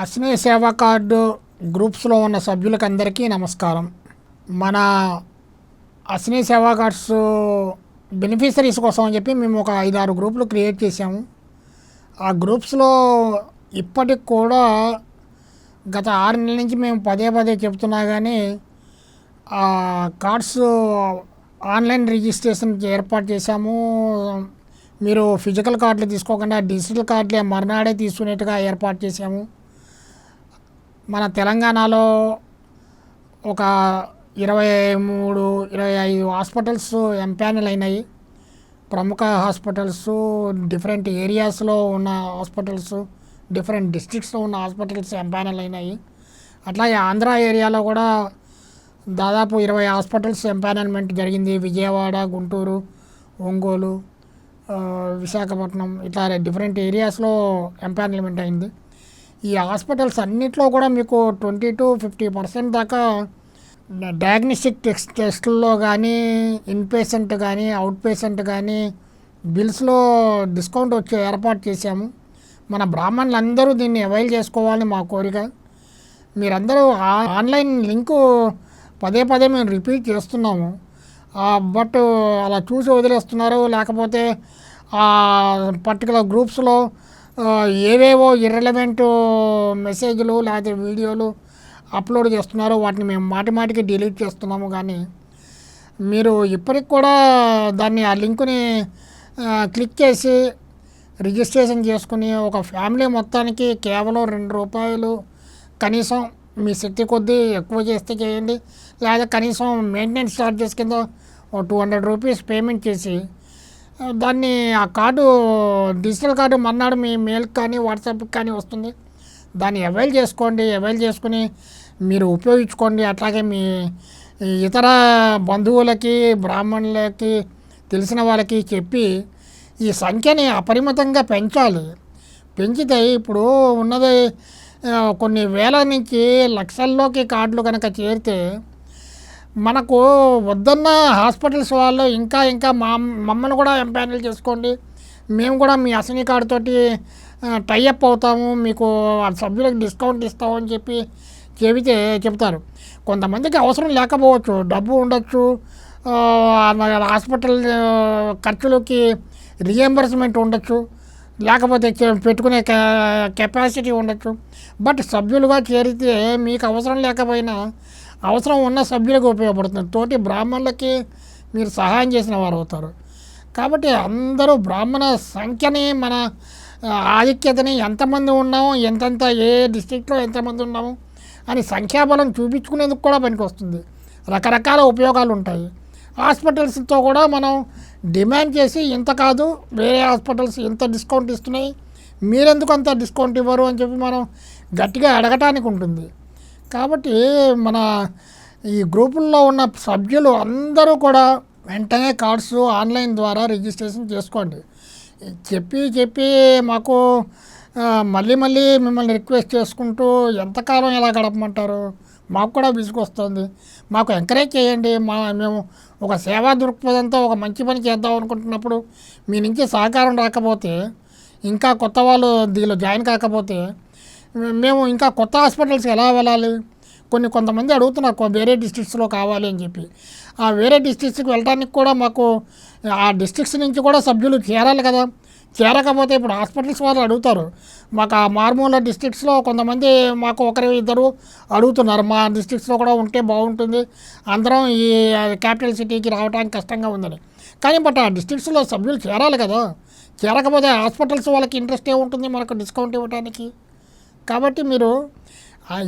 అశ్విని సేవా కార్డు గ్రూప్స్లో ఉన్న సభ్యులకు అందరికీ నమస్కారం. మన అశ్విని సేవా కార్డ్స్ బెనిఫిషరీస్ కోసం అని చెప్పి మేము ఒక ఐదు ఆరు గ్రూపులు క్రియేట్ చేసాము ఆ గ్రూప్స్లో ఇప్పటికి కూడా గత ఆరు నెలల నుంచి మేము పదే పదే చెప్తున్నా కానీ ఆ కార్డ్స్ ఆన్లైన్ రిజిస్ట్రేషన్ ఏర్పాటు చేశాము. మీరు ఫిజికల్ కార్డులు తీసుకోకుండా డిజిటల్ కార్డులే మర్నాడే తీసుకునేట్టుగా ఏర్పాటు చేశాము. మన తెలంగాణలో ఒక ఇరవై మూడు ఇరవై ఐదు హాస్పిటల్స్ ఎంపానల్ అయినాయి. ప్రముఖ హాస్పిటల్స్ డిఫరెంట్ ఏరియాస్లో ఉన్న హాస్పిటల్స్ డిఫరెంట్ డిస్ట్రిక్ట్స్లో ఉన్న హాస్పిటల్స్ ఎంపానల్ అయినాయి. అట్లాగే ఆంధ్ర ఏరియాలో కూడా దాదాపు ఇరవై హాస్పిటల్స్ ఎంపానల్మెంట్ జరిగింది. విజయవాడ గుంటూరు ఒంగోలు విశాఖపట్నం ఇట్లా డిఫరెంట్ ఏరియాస్లో ఎంపానల్మెంట్ అయింది. ఈ హాస్పిటల్స్ అన్నిట్లో కూడా మీకు ట్వంటీ టు ఫిఫ్టీ పర్సెంట్ దాకా డయాగ్నోస్టిక్ టెస్ట్ టెస్టుల్లో కానీ ఇన్పేషెంట్ కానీ అవుట్ పేషెంట్ కానీ బిల్స్లో డిస్కౌంట్ వచ్చే ఏర్పాటు చేశాము. మన బ్రాహ్మణులు అందరూ దీన్ని అవైల్ చేసుకోవాలని మా కోరిక. మీరందరూ ఆన్లైన్ లింకు పదే పదే మేము రిపీట్ చేస్తున్నాము. బట్ అలా చూసి వదిలేస్తున్నారు. లేకపోతే పర్టికులర్ గ్రూప్స్లో ఏవేవో ఇర్రెలవెంట్ మెసేజ్లు లేకపోతే వీడియోలు అప్లోడ్ చేస్తున్నారు వాటిని మేము మాటి మాటికి డిలీట్ చేస్తున్నాము. కానీ మీరు ఇప్పటికి కూడా దాన్ని ఆ లింకుని క్లిక్ చేసి రిజిస్ట్రేషన్ చేసుకుని ఒక ఫ్యామిలీ మొత్తానికి కేవలం రెండు రూపాయలు కనీసం మీ శక్తి కొద్దీ ఎక్కువ చేస్తే చేయండి. లేదా కనీసం మెయింటెనెన్స్ ఛార్జెస్ కింద ఒక టూ హండ్రెడ్ రూపీస్ పేమెంట్ చేసి దాన్ని ఆ కార్డు డిజిటల్ కార్డు మన్నాడు మీ మెయిల్కి కానీ వాట్సాప్కి కానీ వస్తుంది. దాన్ని అవైల్ చేసుకోండి అవైల్ చేసుకుని మీరు ఉపయోగించుకోండి. అట్లాగే మీ ఇతర బంధువులకి బ్రాహ్మణులకి తెలిసిన వాళ్ళకి చెప్పి ఈ సంఖ్యని అపరిమితంగా పెంచాలి. పెంచితే ఇప్పుడు ఉన్నది కొన్ని వేల నుంచి లక్షల్లోకి కార్డులు కనుక చేరితే మనకు వద్దన్న హాస్పిటల్స్ వాళ్ళు ఇంకా ఇంకా మా మమ్మల్ని కూడా ఎంపానల్ చేసుకోండి. మేము కూడా మీ అసని కార్డుతోటి టైఅప్ అవుతాము. మీకు ఆ సభ్యులకు డిస్కౌంట్ ఇస్తాము అని చెప్పి చెబితే చెప్తారు కొంతమందికి అవసరం లేకపోవచ్చు. డబ్బు ఉండొచ్చు. హాస్పిటల్ ఖర్చులకి రియంబర్స్మెంట్ ఉండొచ్చు. లేకపోతే పెట్టుకునే కెపాసిటీ ఉండొచ్చు. బట్ సభ్యులుగా చేరితే మీకు అవసరం లేకపోయినా అవసరం ఉన్న సభ్యులకు ఉపయోగపడుతుంది. తోటి బ్రాహ్మణులకి మీరు సహాయం చేసిన వారు అవుతారు. కాబట్టి అందరూ బ్రాహ్మణ సంఖ్యని మన ఆధిక్యతని ఎంతమంది ఉన్నామో ఎంతెంత ఏ డిస్టిక్లో ఎంతమంది ఉన్నాము అని సంఖ్యాబలం చూపించుకునేందుకు కూడా పనికొస్తుంది. రకరకాల ఉపయోగాలు ఉంటాయి. హాస్పిటల్స్తో కూడా మనం డిమాండ్ చేసి ఇంత కాదు వేరే హాస్పిటల్స్ ఇంత డిస్కౌంట్ ఇస్తున్నాయి మీరెందుకు అంత డిస్కౌంట్ ఇవ్వరు అని చెప్పి మనం గట్టిగా అడగటానికి ఉంటుంది. కాబట్టి మన ఈ గ్రూపుల్లో ఉన్న సభ్యులు అందరూ కూడా వెంటనే కార్డ్స్ ఆన్లైన్ ద్వారా రిజిస్ట్రేషన్ చేసుకోండి. చెప్పి చెప్పి మాకు మళ్ళీ మళ్ళీ మిమ్మల్ని రిక్వెస్ట్ చేసుకుంటూ ఎంతకాలం ఎలా గడపమంటారు? మాకు కూడా విసుగొస్తుంది మాకు ఎంకరేజ్ చేయండి. మా మేము ఒక సేవా దృక్పథంతో ఒక మంచి పని చేద్దాం అనుకుంటున్నప్పుడు మీ నుంచి సహకారం రాకపోతే ఇంకా కొత్త వాళ్ళు దీనిలో జాయిన్ కాకపోతే మేము ఇంకా కొత్త హాస్పిటల్స్ ఎలా వెళ్ళాలి? కొన్ని కొంతమంది అడుగుతున్నారు వేరే డిస్ట్రిక్ట్స్లో కావాలి అని చెప్పి. ఆ వేరే డిస్ట్రిక్ట్స్కి వెళ్ళడానికి కూడా మాకు ఆ డిస్ట్రిక్ట్స్ నుంచి కూడా సభ్యులు చేరాలి కదా. చేరకపోతే ఇప్పుడు హాస్పిటల్స్ వాళ్ళు అడుగుతారు. మాకు ఆ మార్మూల డిస్ట్రిక్ట్స్లో కొంతమంది మాకు ఒకరి ఇద్దరు అడుగుతున్నారు. మా డిస్ట్రిక్ట్స్లో కూడా ఉంటే బాగుంటుంది. అందరం ఈ క్యాపిటల్ సిటీకి రావడానికి కష్టంగా ఉందని. కానీ బట్ ఆ డిస్ట్రిక్ట్స్లో సభ్యులు చేరాలి కదా. చేరకపోతే హాస్పిటల్స్ వాళ్ళకి ఇంట్రెస్ట్ ఏముంటుంది? మనకు డిస్కౌంట్ ఇవ్వడానికి కాబట్టి మీరు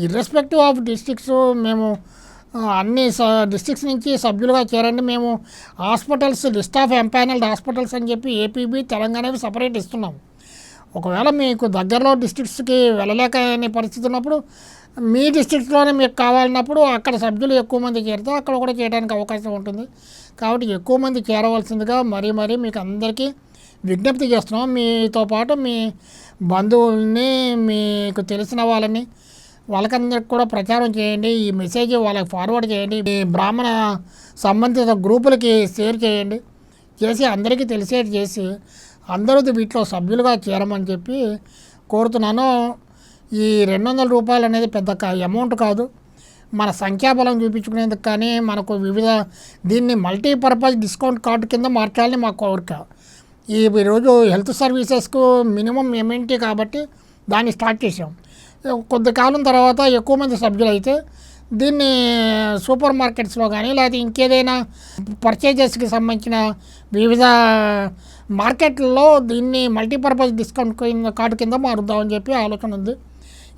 ఇర్రెస్పెక్టివ్ ఆఫ్ డిస్ట్రిక్ట్స్ మేము అన్ని స డిస్ట్రిక్ట్స్ నుంచి సభ్యులుగా చేరండి. మేము hospitals list of empanelled hospitals అని చెప్పి ఏపీబీ తెలంగాణవి సపరేట్ ఇస్తున్నాం. ఒకవేళ మీకు దగ్గరలో డిస్ట్రిక్ట్స్కి వెళ్ళలేకనే పరిస్థితి ఉన్నప్పుడు మీ డిస్ట్రిక్ట్లోనే మీకు కావాలన్నప్పుడు అక్కడ సభ్యులు ఎక్కువ మంది చేరితే అక్కడ కూడా చేయడానికి అవకాశం ఉంటుంది. కాబట్టి ఎక్కువ మంది చేరవలసిందిగా మరీ మరీ మీకు అందరికీ విజ్ఞప్తి చేస్తున్నాం. మీతో పాటు మీ బంధువుల్ని మీకు తెలిసిన వాళ్ళని వాళ్ళకందరికి కూడా ప్రచారం చేయండి. ఈ మెసేజ్ వాళ్ళకి ఫార్వర్డ్ చేయండి. మీ బ్రాహ్మణ సంబంధిత గ్రూపులకి షేర్ చేయండి. చేసి అందరికీ తెలిసేది చేసి అందరూ వీటిలో సభ్యులుగా చేరమని చెప్పి కోరుతున్నాను. ఈ రెండు వందల రూపాయలు అనేది పెద్ద అమౌంట్ కాదు. మన సంఖ్యాబలం చూపించుకునేందుకు కానీ మనకు వివిధ దీన్ని మల్టీపర్పస్ డిస్కౌంట్ కార్డు కింద మార్చాలని మా కోరిక. ఈ ఈరోజు హెల్త్ సర్వీసెస్కు మినిమం ఎమ్ఎన్టీ కాబట్టి దాన్ని స్టార్ట్ చేసాం కొద్ది కాలం తర్వాత ఎక్కువ మంది సభ్యులు అయితే దీన్ని సూపర్ మార్కెట్స్లో కానీ లేకపోతే ఇంకేదైనా పర్చేజెస్కి సంబంధించిన వివిధ మార్కెట్లలో దీన్ని మల్టీపర్పస్ డిస్కౌంట్ కింద కార్డు కింద మారుద్దామని చెప్పి ఆలోచన ఉంది.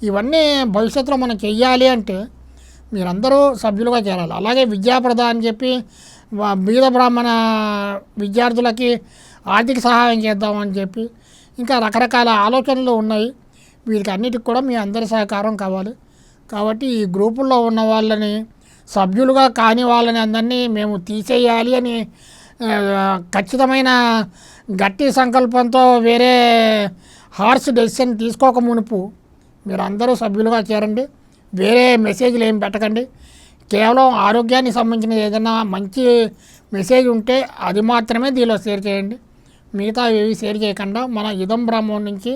ఇవన్నీ భవిష్యత్తులో మనం చెయ్యాలి అంటే మీరందరూ సభ్యులుగా చేరాలి. అలాగే విద్యాప్రద అని చెప్పి బీద బ్రాహ్మణ విద్యార్థులకి ఆర్థిక సహాయం చేద్దామని చెప్పి ఇంకా రకరకాల ఆలోచనలు ఉన్నాయి. వీరికి అన్నిటికి కూడా మీ అందరి సహకారం కావాలి. కాబట్టి ఈ గ్రూపుల్లో ఉన్న వాళ్ళని సభ్యులుగా కాని వాళ్ళని అందరినీ మేము తీసేయాలి అని ఖచ్చితమైన గట్టి సంకల్పంతో వేరే హార్స్ డెసిషన్ తీసుకోక మునుపు మీరు అందరూ సభ్యులుగా చేరండి. వేరే మెసేజ్లు ఏం పెట్టకండి. కేవలం ఆరోగ్యానికి సంబంధించిన ఏదైనా మంచి మెసేజ్ ఉంటే అది మాత్రమే దీనిలో షేర్ చేయండి. మిగతా ఏవి షేర్ చేయకుండా మన ఇదం బ్రహ్మం నుంచి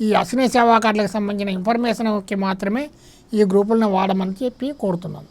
ఈ అశ్విని సేవా కార్డులకు సంబంధించిన ఇన్ఫర్మేషన్కి మాత్రమే ఈ గ్రూపులను వాడమని చెప్పి కోరుతున్నాను